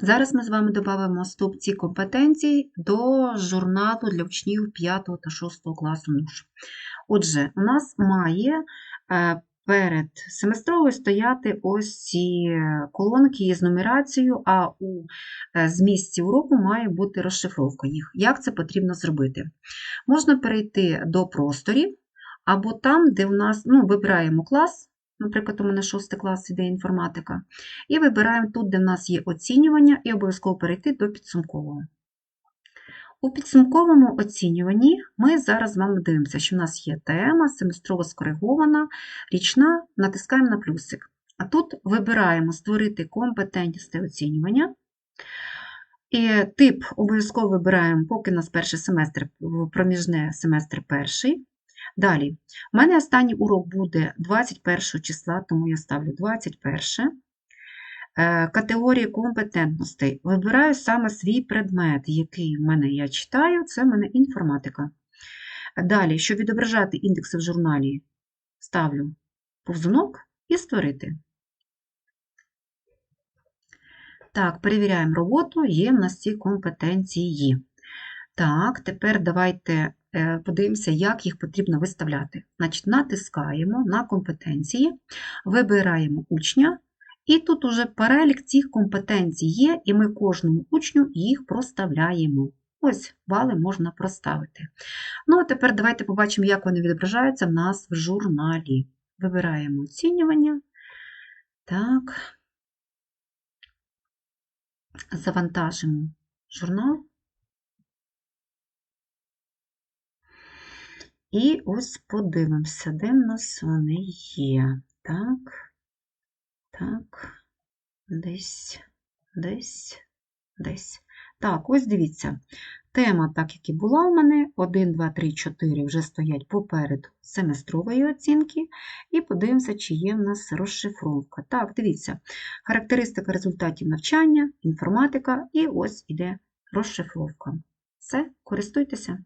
Зараз ми з вами додамо стовпці компетенцій до журналу для учнів 5 та 6 класу НУШ. Отже, у нас має е, перед семестровою стояти ось ці колонки з нумерацією, а у е, змісті уроку має бути розшифровка їх. Як це потрібно зробити? Можна перейти до просторів, або там, де у нас ну, вибираємо клас. Наприклад, у мене 6 клас іде інформатика. І вибираємо тут, де в нас є оцінювання, і обов'язково перейти до підсумкового. У підсумковому оцінюванні ми зараз з вами дивимося, що в нас є тема, семестрово скоригована, річна, натискаємо на плюсик. А тут вибираємо створити компетентність оцінювання. І тип обов'язково вибираємо, поки у нас перший семестр, проміжне семестр перший. Далі, у мене останній урок буде 21 числа, тому я ставлю 21. Е, Категорії компетентностей. Вибираю саме свій предмет, який в мене я читаю, це в мене інформатика. Далі, щоб відображати індекси в журналі, ставлю повзунок і створити. Так, перевіряємо роботу, є в нас ці компетенції. Так, тепер давайте подивимося, як їх потрібно виставляти. Значить, натискаємо на компетенції, вибираємо учня, і тут уже перелік цих компетенцій є, і ми кожному учню їх проставляємо. Ось бали можна проставити. Ну, а тепер давайте побачимо, як вони відображаються в нас в журналі. Вибираємо оцінювання. Так, завантажимо журнал. І ось подивимося, де в нас вони є. Так, так, десь, десь, десь. Так, ось дивіться. Тема, так як і була у мене, 1, 2, 3, 4 вже стоять попереду семестрової оцінки. І подивимося, чи є в нас розшифровка. Так, дивіться, характеристика результатів навчання, інформатика, і ось іде розшифровка. Все, користуйтеся.